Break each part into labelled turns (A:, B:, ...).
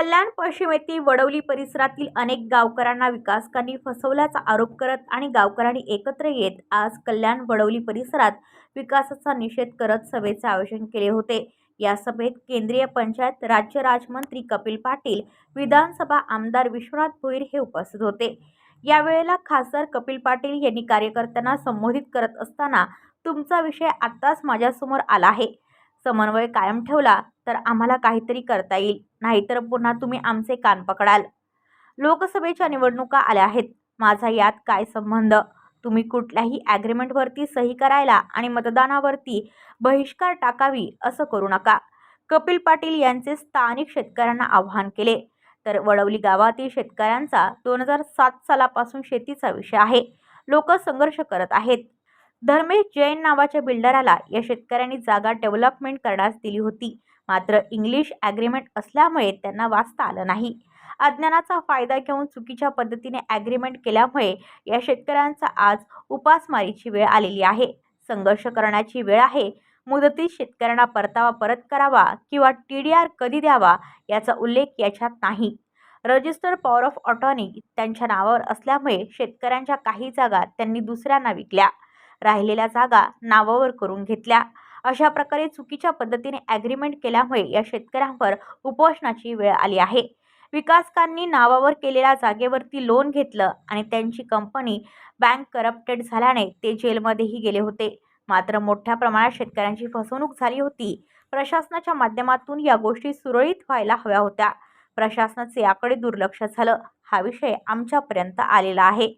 A: कल्याण पश्चिम येथील वडवली परिसरातील अनेक गावकऱ्यांना विकासकांनी फसवल्याचा आरोप करत आणि गावकऱ्यांनी एकत्र येत आज कल्याण वडवली परिसरात विकासाचा निषेध करत सभेचे आयोजन केले होते. या सभेत केंद्रीय पंचायत राज्य राजमंत्री कपिल पाटील विधानसभा आमदार विश्वनाथ भोईर हे उपस्थित होते. यावेळेला खासदार कपिल पाटील यांनी कार्यकर्त्यांना संबोधित करत असताना तुमचा विषय आत्ताच माझ्यासमोर आला आहे. समन्वय कायम ठेवला तर आम्हाला काहीतरी करता येईल. नाहीतर पुन्हा तुम्ही आमचे कान पकडाल. लोकसभेच्या निवडणुका आल्या आहेत. माझा यात काय संबंध? तुम्ही कुठल्याही ॲग्रीमेंटवरती सही करायला आणि मतदानावरती बहिष्कार टाकावी असं करू नका. कपिल पाटील यांचे स्थानिक शेतकऱ्यांना आव्हान केले. तर वडवली गावातील शेतकऱ्यांचा दोन हजार सात सालापासून शेतीचा विषय आहे. लोक संघर्ष करत आहेत. धर्मेश जैन नावाच्या बिल्डराला या शेतकऱ्यांनी जागा डेव्हलपमेंट करण्यास दिली होती. मात्र इंग्लिश ॲग्रीमेंट असल्यामुळे त्यांना वाचता आलं नाही. अज्ञानाचा फायदा घेऊन चुकीच्या पद्धतीने ॲग्रीमेंट केल्यामुळे या शेतकऱ्यांचा आज उपासमारीची वेळ आलेली आहे. संघर्ष करण्याची वेळ आहे. मुदतीत शेतकऱ्यांना परतावा परत करावा किंवा टी डी आर कधी द्यावा याचा उल्लेख याच्यात नाही. रजिस्टर पॉवर ऑफ ऑटॉनी त्यांच्या नावावर असल्यामुळे शेतकऱ्यांच्या काही जागा त्यांनी दुसऱ्यांना विकल्या. राहिलेल्या जागा नावावर करून घेतल्या. अशा प्रकारे चुकीच्या पद्धतीने ॲग्रीमेंट केल्यामुळे या शेतकऱ्यांवर उपोषणाची वेळ आली आहे. विकासकांनी नावावर केलेल्या जागेवरती लोन घेतलं आणि त्यांची कंपनी बँक करप्टेड झाल्याने ते जेलमध्येही गेले होते. मात्र मोठ्या प्रमाणात शेतकऱ्यांची फसवणूक झाली होती. प्रशासनाच्या माध्यमातून या गोष्टी सुरळीत व्हायला हव्या होत्या. प्रशासनाचे याकडे दुर्लक्ष झालं. हा विषय आमच्यापर्यंत आलेला आहे.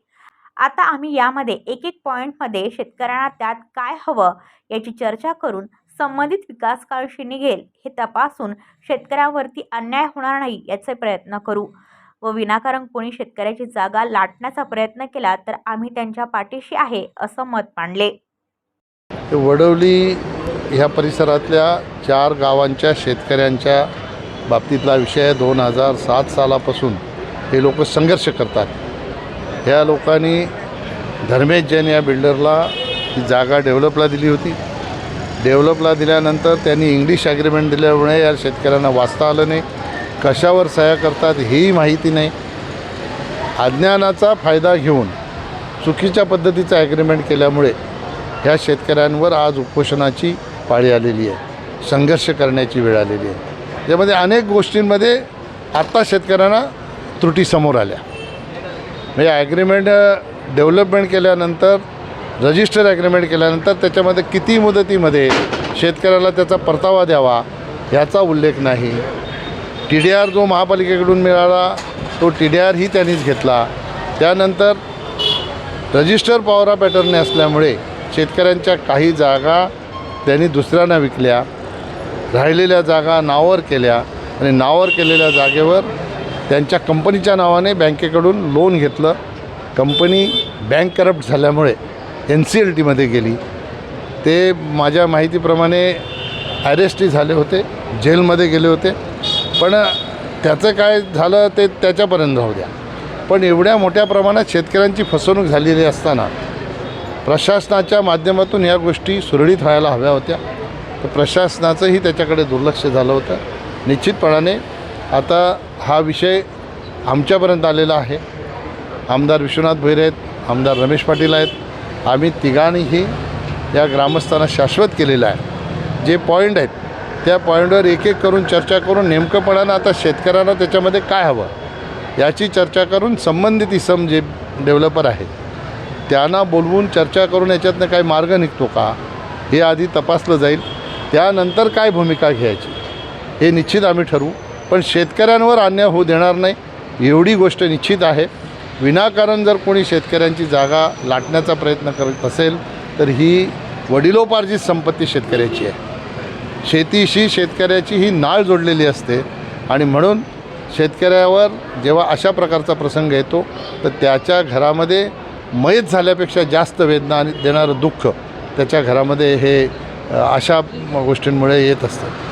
A: आता आम्ही यामध्ये एक एक पॉईंटमध्ये शेतकऱ्यांना त्यात काय हवं याची चर्चा करून संबंधित विकासकांशी निघेल हे तपासून शेतकऱ्यांवरती अन्याय होणार नाही याचे प्रयत्न करू. व विनाकारण कोणी शेतकऱ्याची जागा लाटण्याचा प्रयत्न केला तर आम्ही त्यांच्या पाठीशी आहे असं मत मांडले.
B: वडवली ह्या परिसरातल्या चार गावांच्या शेतकऱ्यांच्या बाबतीतला विषय दोन हजार सात सालापासून हे लोक संघर्ष करतात. ह्या लोकांनी धर्मेश जैन या बिल्डरला ती जागा डेव्हलपला दिली होती. डेव्हलपला दिल्यानंतर त्यांनी इंग्लिश ॲग्रीमेंट दिल्यामुळे या शेतकऱ्यांना वाचता आलं नाही. कशावर सह्या करतात हेही माहिती नाही. अज्ञानाचा फायदा घेऊन चुकीच्या पद्धतीचं ॲग्रीमेंट केल्यामुळे ह्या शेतकऱ्यांवर आज उपोषणाची पाळी आलेली आहे. संघर्ष करण्याची वेळ आलेली आहे. त्यामध्ये अनेक गोष्टींमध्ये आत्ता शेतकऱ्यांना त्रुटी समोर आल्या. म्हणजे ॲग्रीमेंट डेव्हलपमेंट केल्यानंतर रजिस्टर ॲग्रीमेंट केल्यानंतर त्याच्यामध्ये किती मुदतीमध्ये शेतकऱ्याला त्याचा परतावा द्यावा याचा उल्लेख नाही. टी डी आर जो महापालिकेकडून मिळाला तो टी डी आरही त्यांनीच घेतला. त्यानंतर रजिस्टर पॉवर पॅटर्न असल्यामुळे शेतकऱ्यांच्या काही जागा त्यांनी दुसऱ्यांना विकल्या राहिलेल्या जागा नावावर केल्या आणि नावावर केलेल्या जागेवर त्यांच्या कंपनीच्या नावाने बँकेकडून लोन घेतलं. कंपनी बँक करप्ट झाल्यामुळे एन सी एल टीमध्ये गेली. ते माझ्या माहितीप्रमाणे अरेस्टही झाले होते जेलमध्ये गेले होते. पण त्याचं काय झालं ते त्याच्यापर्यंत राहू द्या. पण एवढ्या मोठ्या प्रमाणात शेतकऱ्यांची फसवणूक झालेली असताना प्रशासनाच्या माध्यमातून ह्या गोष्टी सुरळीत व्हायला हव्या होत्या. तर प्रशासनाचंही त्याच्याकडे दुर्लक्ष झालं होतं. निश्चितपणाने आता हा विषय आमच्यापर्यंत आलेला आहे. आमदार विश्वनाथ भैर आहेत आमदार रमेश पाटील आहेत. आम्ही तिघांनीही या ग्रामस्थांना शाश्वत केलेलं आहे. जे पॉईंट आहेत त्या पॉईंटवर एक एक करून चर्चा करून नेमकंपणानं आता शेतकऱ्यांना त्याच्यामध्ये काय हवं? याची चर्चा करून संबंधित इसम जे डेव्हलपर आहेत त्यांना बोलवून चर्चा करून याच्यातनं काही मार्ग निघतो का? हे आधी तपासलं जाईल. त्यानंतर काय भूमिका घ्यायची? हे निश्चित आम्ही ठरवू. पण शेतकऱ्यांवर अन्याय होऊ देणार नाही एवढी गोष्ट निश्चित आहे. विनाकारण जर कोणी शेतकऱ्यांची जागा लाटण्याचा प्रयत्न करत असेल तर ही वडिलोपार्जित संपत्ती शेतकऱ्याची आहे. शेतीशी शेतकऱ्याची ही नाळ जोडलेली असते आणि म्हणून शेतकऱ्यावर जेव्हा अशा प्रकारचा प्रसंग येतो तर त्याच्या घरामध्ये मयत झाल्यापेक्षा जास्त वेदना आणि देणारं दुःख त्याच्या घरामध्ये हे अशा गोष्टींमुळे येत असतं.